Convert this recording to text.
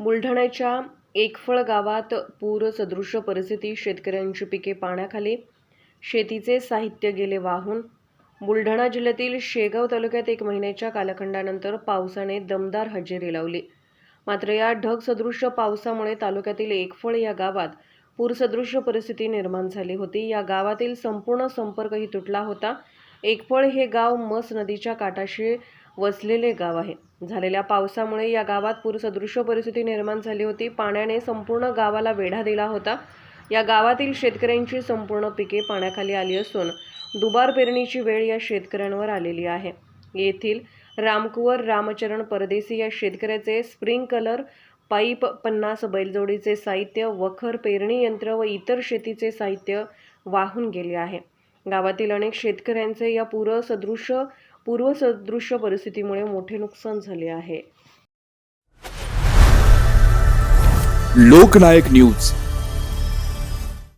बुलढाण्याच्या एकफळ गावात पूरसदृश परिस्थिती. शेतकऱ्यांची पिके पाण्याखाली. शेतीचे साहित्य गेले वाहून. बुलढाणा जिल्ह्यातील शेगाव तालुक्यात एक महिन्याच्या कालखंडानंतर पावसाने दमदार हजेरी लावली. मात्र या ढगसदृश पावसामुळे तालुक्यातील एकफळ या गावात पूरसदृश परिस्थिती निर्माण झाली होती. या गावातील संपूर्ण संपर्कही तुटला होता. एकफळ हे गाव मस नदीच्या काठाशी वसलेले गाव आहे. झालेल्या पावसामुळे या गावात पूरसदृश परिस्थिती निर्माण झाली होती. पाण्याने संपूर्ण गावाला वेढा दिला होता. या गावातील शेतकऱ्यांची संपूर्ण पिके पाण्याखाली आली असून दुबार पेरणीची वेळ या शेतकऱ्यांवर आलेली आहे. येथील रामकुवर रामचरण परदेसी या शेतकऱ्याचे स्प्रिंकलर पाईप पन्नास बैलजोडीचे साहित्य वखर पेरणी यंत्र व इतर शेतीचे साहित्य वाहून गेले आहे. गावातील अनेक शेतकऱ्यांचे या पूरसदृश पूर्वसदृश्य परिस्थितीमुळे मोठे नुकसान झाले आहे. लोकनायक न्यूज.